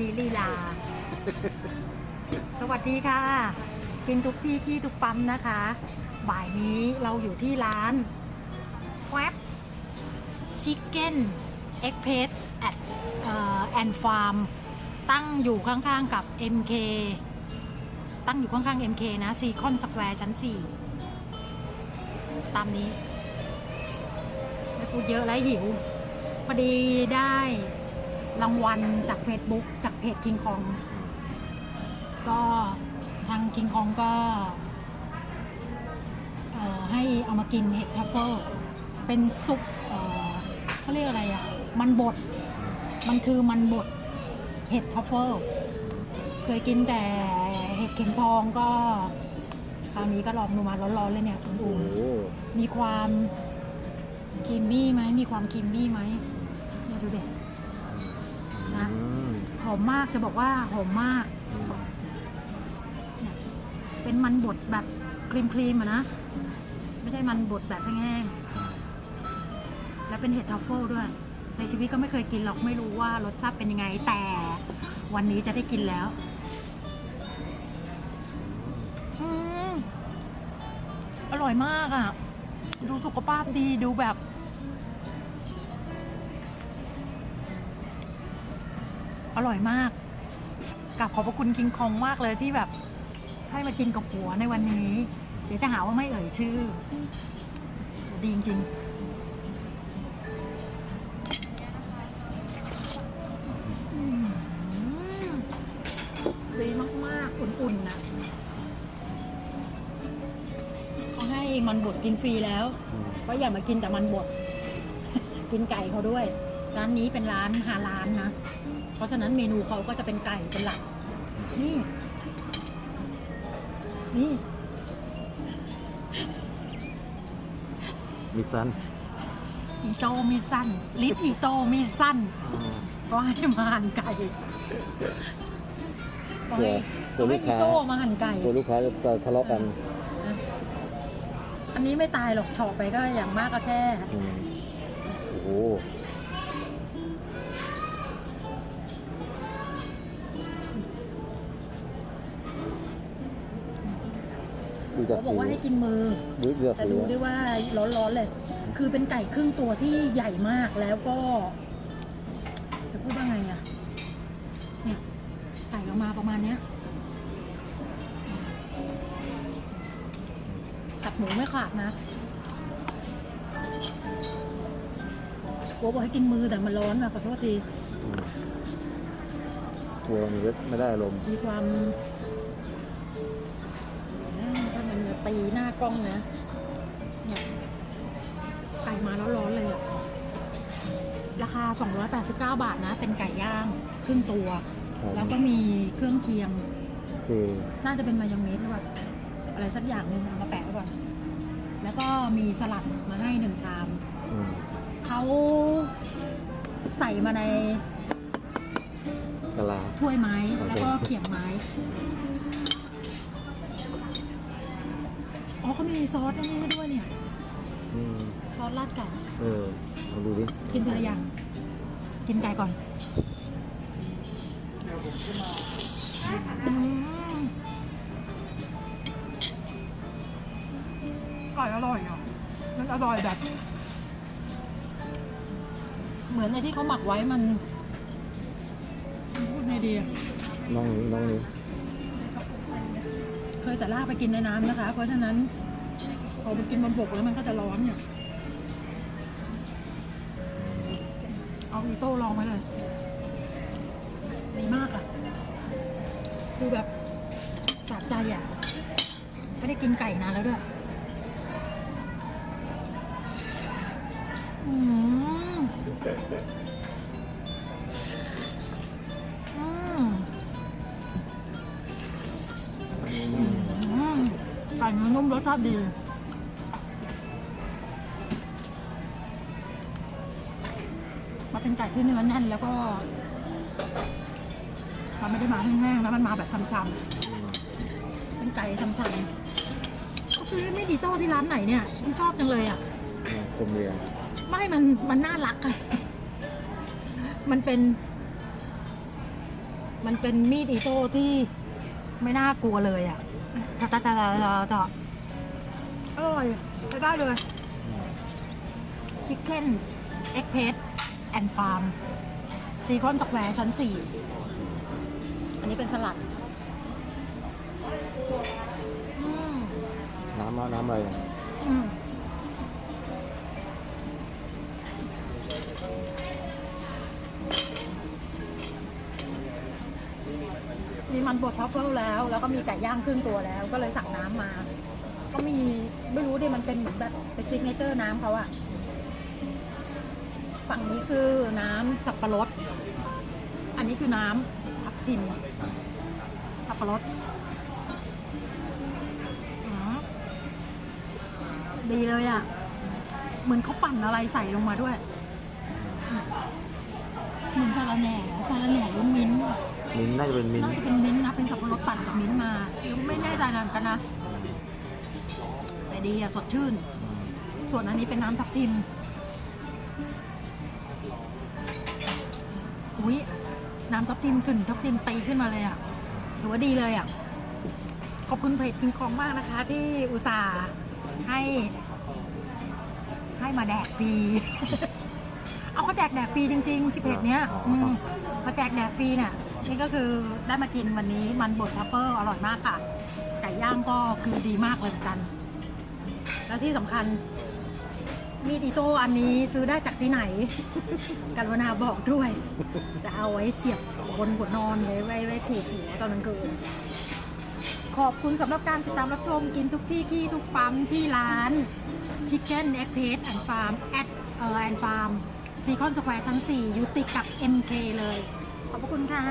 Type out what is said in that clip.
นี้ลีลา สวัสดีค่ะ กินทุกที่ที่ทุกปั๊มนะคะ บ่ายนี้เราอยู่ที่ร้าน f a b Chicken e g p r e s s at แอนฟาร์มตั้งอยู่ข้างๆกับ MK ตั้งอยู่ข้างๆ MK นะซีคอนสแควร์ชั้น 4 ตามนี้ไม่พูดเยอะแล้วหิว พอดีได้ รางวัลจาก Facebook จากเพจ King Kong ก็ทาง King Kong ก็เอ่อให้เอามากินเห็ดทัฟเฟิลเป็นซุปเอ่อเขาเรียกอะไรอะ่ะ มันบด มันคือมันบดเห็ดทัฟเฟิลเคยกินแต่เห็ดเข็มทองก็คราวนี้ก็ลองดูมาร้อนๆเลยเนี่ยอุ่โอ้นโหๆมีความครีมมี่ไหมมีความครีมมี่ไหมเนี่ยดูเด็ นะอืมหอมมากจะบอกว่าหอมมากอืมเป็นมันบดแบบครีมครีมๆอะนะ ไม่ใช่มันบดแบบแห้งๆ แล้วเป็นเห็ดทัฟเฟิลด้วย ในชีวิตก็ไม่เคยกินหรอกไม่รู้ว่ารสชาติเป็นยังไงแต่วันนี้จะได้กินแล้วอืมอร่อยมากอะ่ะ ดูสุขภาพดีดูแบบ อร่อยมากกลับขอบพระคุณคิงคองมากเลยที่แบบให้มากินกับหัวในวันนี้ เดี๋ยวจะหาว่าไม่เอ่ยชื่อ ดีจริงๆอืมดีมากอุ่นๆนะเขาให้มันบดกินฟรีแล้ว ก็อย่ามากินแต่มันบด กินไก่เขาด้วย ร้านนี้เป็นร้านฮาลานนะ เพราะฉะนั้นเมนูเขาก็จะเป็นไก่เป็นหลัก นี่ นี่มีซันอีโตมีสั้นลิตอีโตมีสั้นอืมก็ให้มาหั่นไก่ก็ให้กลัก็วลูให้กอีค้าโตมาหั่นไก่กลัวลูกค้าจะทะเลาะกันนะอันนี้ไม่ตายหรอกเฉาะไปก็อย่างมากก็แค่อืมโอ้โห ดูจากเขาบอกสีว่าให้กินมือ ดูจากแต่สีดูได้ว่าร้อนๆเลย คือเป็นไก่ครึ่งตัวที่ใหญ่มากแล้วก็ จะพูดว่าไงอะเนี่ย ไก่ออกมาประมาณเนี้ยตับหมูไม่ขาดนะกลัวบอกให้กินมือแต่มันร้อนอะขอโทษทีอืมกลัวมันไม่ได้อารมณ์มีความ ตีหน้ากล้องนะเนี่ยไก่มาแล้วร้อนเลยอะราคา 289 บาทนะ เป็นไก่ย่างครึ่งตัว ครับแล้วก็มีเครื่องเคียง คือน่าจะเป็นมายองเนสหรือเปล่าอะไรสักอย่างหนึ่งเอามาแปะไว้ก่อน แล้วก็มีสลัดมาให้หนึ่งชาม อืมเขาใส่มาในกะลา ถ้วยไม้โอเคแล้วก็เขียงไม้ อ๋อเขามีซอสอันนี้ให้ด้วยเนี่ย อืมซอสราดไก่ เออลองดูดิกินทีละอย่าง กินไก่ก่อนอืมไก่อร่อยอะ มันอร่อยแบบ เหมือนในที่เขาหมักไว้มันมันพูดไงดีอะน้องนี้น้องนี้เค ยแต่ลากไปกินในน้ำนะคะ เพราะฉะนั้นพอไปกินบนบกแล้วมันก็จะร้อนเนี่ยเอาอีโต้ลองไว้เลยดีมากอะ่ะดูแบบสะใจอะ่ะไม่ได้กินไก่นานแล้วด้วย ชาติดี มาเป็นไก่ที่เนื้อแน่นแล้วก็มันไม่ได้มาแห้งๆแล้วมันมาแบบชำๆเป็นไก่ชำๆเขาซื้อไม่ดีโต้ที่ร้านไหนเนี่ยฉันชอบจังเลยอะอืมคนเดียวไม่มันมันน่ารักอะมันเป็น มันเป็นมีดอิโต้ที่ไม่น่ากลัวเลยอะจะจะจะจะจะ อร่อยใช้ได้เลยชิคเก้นเอ็กเพสแอนด์ฟาร์มซีคอนสแควร์ชั้น 4 อันนี้เป็นสลัดอืมน้ำอะน้ำอะไรเนี่ยอืมมีมันบดทัฟเฟิลแล้ว แล้วก็มีไก่ย่างครึ่งตัวแล้ว ก็เลยสั่งน้ำมา ก็มีไม่รู้ดิมันเป็นเหมือนแบบเป็นซิกเนเจอร์น้ำเขาอะฝั่งนี้คือน้ำสับปะรด อันนี้คือน้ำทับทิมสับปะรดอืมดีเลยอะ่ะเหมือนเขาปั่นอะไรใส่ลงมาด้วย เหมือนซาลาแหน่ซาลาแหน่หรือมิ้นท์มิ้นท์น่าจะเป็นมิ้นน่าท์ จะเป็นมิ้นท์นะ เป็นสับปะรดปั่นกับมิ้นท์มายังไม่แน่ใจนานกันนะ แต่ดีอะสดชื่น ส่วนอันนี้เป็นน้ำทับทิม อุ้ยน้ำทับทิมกลิ่นทับทิมตีขึ้นมาเลยอะถือว่าดีเลยอะขอบคุณเพจคิงคองมากนะคะ ที่อุตส่าห์ให้ ให้มาแดกฟรี เอาเขาแจกแดกฟรีจริงๆที่เพจเนี้ยอืมมาแจกแดกฟรีเนี่ยนี่ก็คือได้มากินวันนี้มันบดทัฟเฟอร์อร่อยมากค่ะไก่ย่างก็คือดีมากเลยเหมือนกัน แล้วที่สำคัญ มีดอิโต้อันนี้ซื้อได้จากที่ไหน กันวนาบอกด้วย จะเอาไว้เสียบบนหัวนอนเลยไว้ไว้ขู่หัวตอนกลางคืนขอบคุณสำหรับการติดตามรับชมกินทุกที่ที่ทุกปั๊มที่ร้าน Chicken Egg p a s t and Farm at เอ่อ and Farm ซีคอนสแควร์ชั้น 4 อยู่ติดกับ MK เลย ขอบพระคุณค่ะ